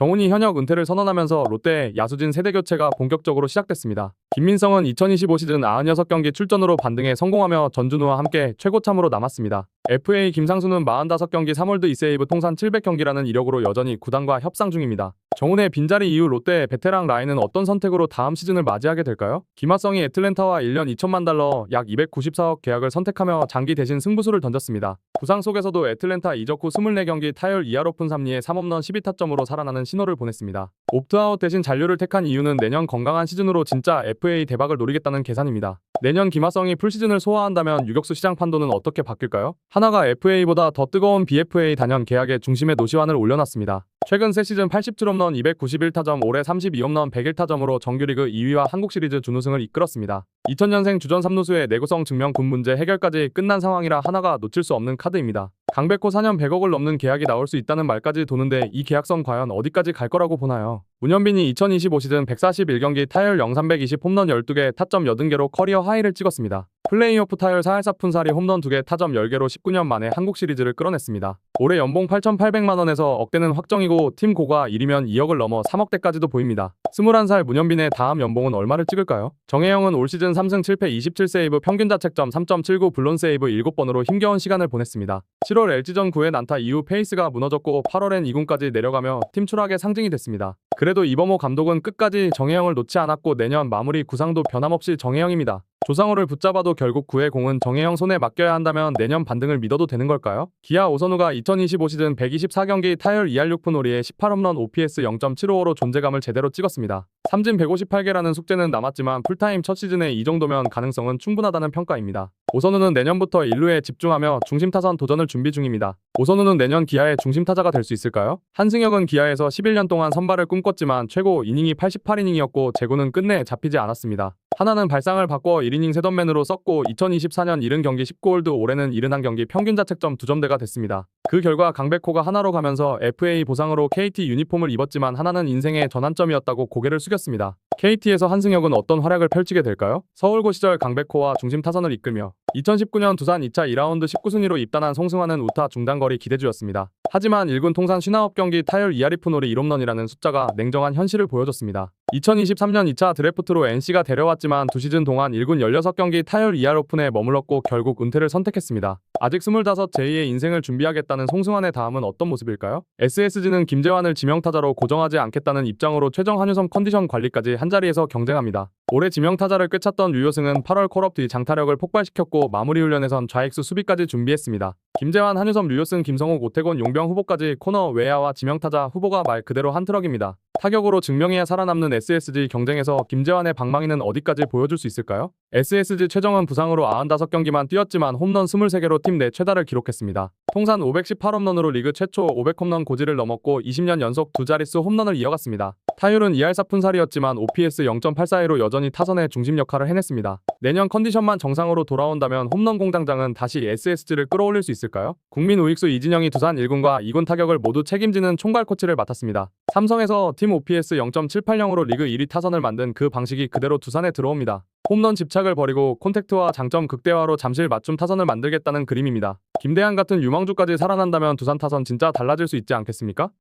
정훈이 현역 은퇴를 선언하면서 롯데 야수진 세대 교체가 본격적으로 시작됐습니다. 김민성은 2025 시즌 96경기 출전으로 반등에 성공하며 전준우와 함께 최고참으로 남았습니다. FA 김상수는 45경기 3홀드 2세이브 통산 700경기라는 이력으로 여전히 구단과 협상 중입니다. 정훈의 빈자리 이후 롯데의 베테랑 라인은 어떤 선택으로 다음 시즌을 맞이하게 될까요? 김하성이 애틀랜타와 1년 2천만 달러 약 294억 계약을 선택하며 장기 대신 승부수를 던졌습니다. 부상 속에서도 애틀랜타 이적 후 24경기 타율 2할 오픈 3리에 3홈런 12타점으로 살아나는 신호를 보냈습니다. 옵트아웃 대신 잔류를 택한 이유는 내년 건강한 시즌으로 진짜 FA 대박을 노리겠다는 계산입니다. 내년 김하성이 풀시즌을 소화한다면 유격수 시장 판도는 어떻게 바뀔까요? 하나가 FA보다 더 뜨거운 BFA 단연 계약의 중심에 노시환을 올려놨습니다. 최근 새 시즌 87홈런 291타점 올해 32홈런 101타점으로 정규리그 2위와 한국 시리즈 준우승을 이끌었습니다. 2000년생 주전 3루수의 내구성 증명 군 문제 해결까지 끝난 상황이라 하나가 놓칠 수 없는 카드입니다. 강백호 4년 100억을 넘는 계약이 나올 수 있다는 말까지 도는데 이 계약선 과연 어디까지 갈 거라고 보나요? 문현빈이 2025 시즌 141경기 타율 0-320 홈런 12개 타점 80개로 커리어 하이를 찍었습니다. 플레이오프 타율 4할 4푼살이 홈런 2개 타점 10개로 19년 만에 한국 시리즈를 끌어냈습니다. 올해 연봉 8,800만원에서 억대는 확정이고 팀 고가 1이면 2억을 넘어 3억대까지도 보입니다. 21살 문현빈의 다음 연봉은 얼마를 찍을까요? 정혜영은 올 시즌 3승 7패 27세이브 평균 자책점 3.79 블론 세이브 7번으로 힘겨운 시간을 보냈습니다. 7월 LG전 9회 난타 이후 페이스가 무너졌고 8월엔 2군까지 내려가며 팀 추락의 상징이 됐습니다. 그래도 이범호 감독은 끝까지 정혜영을 놓지 않았고 내년 마무리 구상도 변함없이 정혜영입니다. 조상우를 붙잡아도 결국 9회 공은 정혜영 손에 맡겨야 한다면 내년 반등을 믿어도 되는 걸까요? 기아 오선우가 2025 시즌 124경기 타율 2할 6푼 오리에 18홈런 OPS 0.75로 존재감을 제대로 찍었습니다. 삼진 158개라는 숙제는 남았지만 풀타임 첫 시즌에 이 정도면 가능성은 충분하다는 평가입니다. 오선우는 내년부터 1루에 집중하며 중심 타선 도전을 준비 중입니다. 오선우는 내년 기아의 중심 타자가 될 수 있을까요? 한승혁은 기아에서 11년 동안 선발을 꿈꿨지만 최고 이닝이 88이닝이었고 제구는 끝내 잡히지 않았습니다. 하나는 발상을 바꿔 1이닝 세던맨으로 썼고 2024년 70경기 19홀드 올해는 71경기 평균 자책점 2점대가 됐습니다. 그 결과 강백호가 하나로 가면서 FA 보상으로 KT 유니폼을 입었지만 하나는 인생의 전환점이었다고 고개를 숙였습니다. KT에서 한승혁은 어떤 활약을 펼치게 될까요? 서울고 시절 강백호와 중심 타선을 이끌며 2019년 두산 2차 2라운드 19순위로 입단한 송승환은 우타 중단거리 기대주였습니다. 하지만 1군 통산 59경기 타율 2할 2푼 오리 1홈런이라는 숫자가 냉정한 현실을 보여줬습니다. 2023년 2차 드래프트로 NC가 데려왔지만 두 시즌 동안 1군 16경기 타율 2할 오픈에 머물렀고 결국 은퇴를 선택했습니다. 아직 25 제2의 인생을 준비하겠다는 송승환의 다음은 어떤 모습일까요? SSG는 김재환을 지명타자로 고정하지 않겠다는 입장으로 최정 한유섬 컨디션 관리까지 한자리에서 경쟁합니다. 올해 지명타자를 꿰찼던 류효승은 8월 콜업 뒤 장타력을 폭발시켰고 마무리 훈련에선 좌익수 수비까지 준비했습니다. 김재환, 한유섬, 류효승, 김성욱, 오태곤, 용병 후보까지 코너 외야와 지명타자 후보가 말 그대로 한 트럭입니다. 타격으로 증명해야 살아남는 SSG 경쟁에서 김재환의 방망이는 어디까지 보여줄 수 있을까요? SSG 최정은 부상으로 95경기만 뛰었지만 홈런 23개로 팀 내 최다를 기록했습니다. 통산 518홈런으로 리그 최초 500홈런 고지를 넘었고 20년 연속 두 자릿수 홈런을 이어갔습니다. 타율은 2할 4푼살이었지만 OPS 0.84로 여전히 타선의 중심 역할을 해냈습니다. 내년 컨디션만 정상으로 돌아온다면 홈런 공장장은 다시 SSG를 끌어올릴 수 있을까요? 국민 우익수 이진영이 두산 1군과 2군 타격을 모두 책임지는 총괄 코치를 맡았습니다. 삼성에서 팀 OPS 0.780으로 리그 1위 타선을 만든 그 방식이 그대로 두산에 들어옵니다. 홈런 집착을 버리고 콘택트와 장점 극대화로 잠실 맞춤 타선을 만들겠다는 그림입니다. 김대한 같은 유망주까지 살아난다면 두산 타선 진짜 달라질 수 있지 않겠습니까?